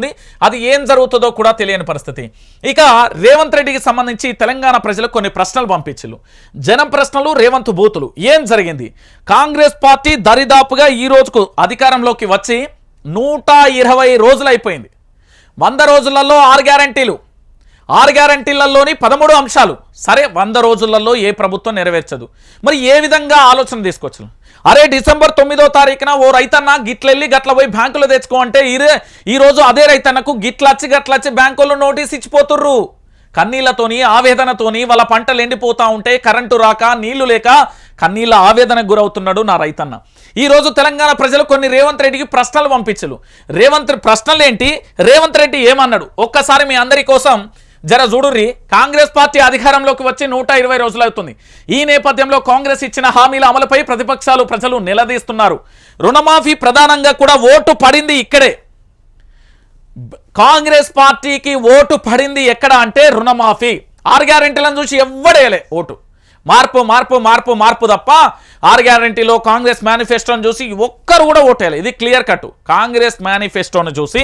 ఉంది. అది ఏం జరుగుతుందో కూడా తెలియని పరిస్థితి. ఇక రేవంత్ రెడ్డికి సంబంధించి తెలంగాణ ప్రజలకు కొన్ని ప్రశ్నలు పంపించు. జనం ప్రశ్నలు రేవంత్ బూతులు. ఏం జరిగింది? కాంగ్రెస్ పార్టీ దరిదాపుగా ఈ రోజుకు అధికారంలోకి వచ్చి నూట ఇరవై రోజులు అయిపోయింది వంద రోజులలో ఆరు గ్యారంటీలు. ఆరు గ్యారంటీలలోని పదమూడు అంశాలు. సరే వంద రోజులలో ఏ ప్రభుత్వం నెరవేర్చదు. మరి ఏ విధంగా ఆలోచన తీసుకొచ్చు అరే డిసెంబర్ తొమ్మిదో తారీఖున ఓ రైతన్న గిట్లెళ్ళి గట్ల పోయి బ్యాంకులో తెచ్చుకో అంటే ఇరే ఈరోజు అదే రైతన్నకు గిట్లచ్చి గట్లచ్చి బ్యాంకుల్లో నోటీస్ ఇచ్చిపోతుర్రు. కన్నీళ్ళతోని ఆవేదనతోని వాళ్ళ పంటలు ఎండిపోతూ ఉంటే కరెంటు రాక నీళ్ళు లేక కన్నీళ్ళ ఆవేదనకు గురవుతున్నాడు నా రైతన్న. ఈరోజు తెలంగాణ ప్రజలు కొన్ని రేవంత్ రెడ్డికి ప్రశ్నలు పంపించలు. రేవంత్ ప్రశ్నలు ఏంటి రేవంత్ రెడ్డి ఏమన్నాడు? ఒక్కసారి మీ అందరి కోసం జర చూడుర్రి కాంగ్రెస్ పార్టీ అధికారంలోకి వచ్చి నూట ఇరవై రోజులు అవుతుంది. ఈ నేపథ్యంలో కాంగ్రెస్ ఇచ్చిన హామీల అమలుపై ప్రతిపక్షాలు ప్రజలు నిలదీస్తున్నారు. రుణమాఫీ ప్రధానంగా కూడా ఓటు పడింది ఇక్కడే. కాంగ్రెస్ పార్టీకి ఓటు పడింది ఎక్కడ అంటే రుణమాఫీ. ఆరు గ్యారెంటీలను చూసి ఎవ్వడేయలే ఓటు. మార్పు మార్పు మార్పు మార్పు తప్ప ఆరు గ్యారెంటీలో కాంగ్రెస్ మేనిఫెస్టోను చూసి ఒక్కరు కూడా ఓటేయలే. ఇది క్లియర్ కట్. కాంగ్రెస్ మేనిఫెస్టోను చూసి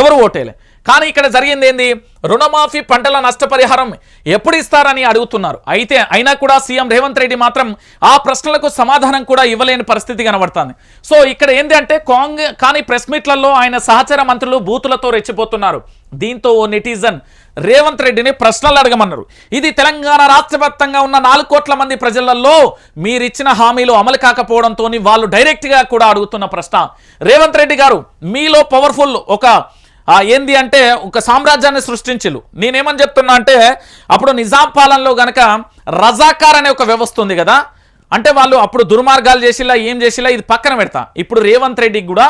ఎవరు ఓటేయలే? కానీ ఇక్కడ జరిగింది ఏంది? రుణమాఫీ పంటల నష్టపరిహారం ఎప్పుడు ఇస్తారని అడుగుతున్నారు. అయితే అయినా కూడా సీఎం రేవంత్ రెడ్డి మాత్రం ఆ ప్రశ్నలకు సమాధానం కూడా ఇవ్వలేని పరిస్థితి కనబడుతుంది. సో ఇక్కడ ఏంటి అంటే కాంగ్రెస్ కానీ ప్రెస్ మీట్లలో ఆయన సహచర మంత్రులు బూతులతో రెచ్చిపోతున్నారు. దీంతో ఓ నెటిజన్ రేవంత్ రెడ్డిని ప్రశ్నలు అడగమన్నారు. ఇది తెలంగాణ రాష్ట్రవ్యాప్తంగా ఉన్న నాలుగు కోట్ల మంది ప్రజలలో మీరిచ్చిన హామీలు అమలు కాకపోవడంతో వాళ్ళు డైరెక్ట్గా కూడా అడుగుతున్న ప్రశ్న. రేవంత్ రెడ్డి గారు మీలో పవర్ఫుల్ ఒక ఏంది అంటే ఒక సామ్రాజ్యాన్ని సృష్టించలు. నేనేమని చెప్తున్నా అంటే అప్పుడు నిజాం పాలనలో గనక రజాకార్ అనే ఒక వ్యవస్థ ఉంది కదా అంటే వాళ్ళు అప్పుడు దుర్మార్గాలు చేసిలా ఏం చేసిలా ఇది పక్కన పెడతా. ఇప్పుడు రేవంత్ రెడ్డికి కూడా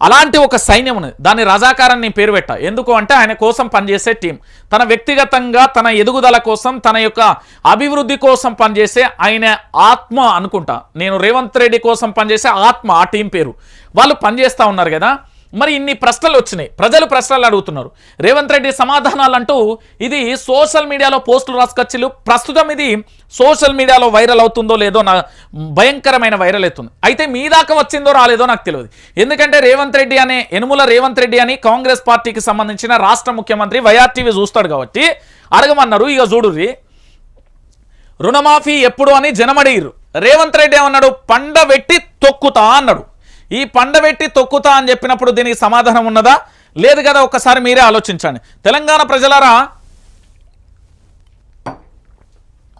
అలాంటి ఒక సైన్యం ఉంది. దాన్ని రజాకారం నేను పేరు పెట్టా. ఎందుకు అంటే ఆయన కోసం పనిచేసే టీం. తన వ్యక్తిగతంగా తన ఎదుగుదల కోసం తన యొక్క అభివృద్ధి కోసం పనిచేసే ఆయన ఆత్మ అనుకుంటా. నేను రేవంత్ రెడ్డి కోసం పనిచేసే ఆత్మ ఆ టీం పేరు. వాళ్ళు పనిచేస్తూ ఉన్నారు కదా మరి ఇన్ని ప్రశ్నలు వచ్చినాయి. ప్రజలు ప్రశ్నలు అడుగుతున్నారు. రేవంత్ రెడ్డి సమాధానాలు అంటూ ఇది సోషల్ మీడియాలో పోస్టులు రాసుకొచ్చిలు ప్రస్తుతం ఇది సోషల్ మీడియాలో వైరల్ అవుతుందో లేదో నా భయంకరమైన వైరల్ అవుతుంది. అయితే మీ దాకా వచ్చిందో రాలేదో నాకు తెలియదు. ఎందుకంటే రేవంత్ రెడ్డి అనే ఎనుముల రేవంత్ రెడ్డి అని కాంగ్రెస్ పార్టీకి సంబంధించిన రాష్ట్ర ముఖ్యమంత్రి వైఆర్టీవీ చూస్తాడు కాబట్టి అడగమన్నారు. ఇక చూడుర్రి. రుణమాఫీ ఎప్పుడు అని జనమడిగిర్రు. రేవంత్ రెడ్డి ఏమన్నాడు? పండబెట్టి తొక్కుతా అన్నాడు. ఈ పండబెట్టి తొక్కుతా అని చెప్పినప్పుడు దీనికి సమాధానం ఉన్నదా? లేదు కదా ఒక్కసారి మీరే ఆలోచించండి. తెలంగాణ ప్రజలారా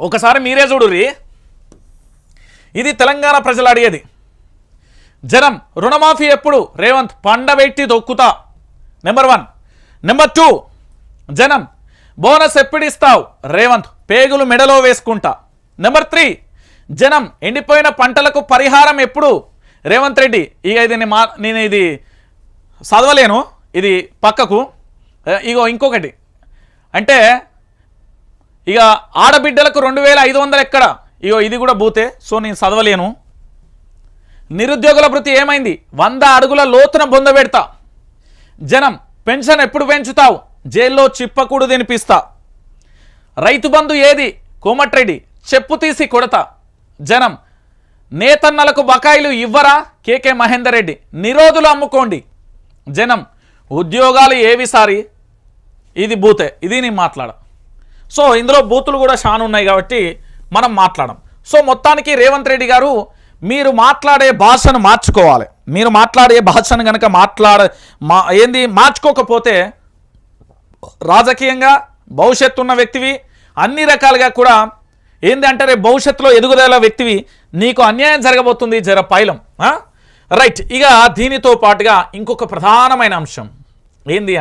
ఒకసారి మీరే చూడుర్రి. ఇది తెలంగాణ ప్రజలు అడిగేది. జనం రుణమాఫీ ఎప్పుడు? రేవంత్ పండబెట్టి తొక్కుతా. నెంబర్ వన్ నెంబర్ టూ జనం బోనస్ ఎప్పుడు ఇస్తావు రేవంత్ పేగులు మెడలో వేసుకుంటా. నెంబర్ త్రీ జనం ఎండిపోయిన పంటలకు పరిహారం ఎప్పుడు? రేవంత్ రెడ్డి ఇక ఇది మా నేను ఇది చదవలేను ఇది పక్కకు. ఇగో ఇంకొకటి. అంటే ఇక ఆడబిడ్డలకు రెండు వేల ఐదు వందలు ఎక్కడ? ఇగో ఇది కూడా బూతే సో నేను చదవలేను నిరుద్యోగుల వృత్తి ఏమైంది? వంద అడుగుల లోతున బొందబెడతా జనం పెన్షన్ ఎప్పుడు పెంచుతావు? జైల్లో చిప్పకూడు తినిపిస్తా. రైతు బంధు ఏది? కోమట్రెడ్డి చెప్పు తీసి కొడతా. జనం నేతన్నలకు బకాయిలు ఇవ్వరా? కేకే మహేందర్ రెడ్డి నిరోధులు అమ్ముకోండి. జనం ఉద్యోగాలు ఏవి సారి? ఇది బూతే. ఇది నేను మాట్లాడ సో ఇందులో బూతులు కూడా చాలా ఉన్నాయి కాబట్టి మనం మాట్లాడం సో మొత్తానికి రేవంత్ రెడ్డి గారు మీరు మాట్లాడే భాషను మార్చుకోవాలి. మీరు మాట్లాడే భాషను కనుక మాట్లాడ మా ఏంది? మార్చుకోకపోతే రాజకీయంగా భవిష్యత్తు ఉన్న వ్యక్తివి అన్ని రకాలుగా కూడా ఏంది అంటే రేపు భవిష్యత్తులో ఎదుగుదల వ్యక్తివి నీకు అన్యాయం జరగబోతుంది జర పైలం. రైట్ ఇక దీనితో పాటుగా ఇంకొక ప్రధానమైన అంశం. ఏంది అంటే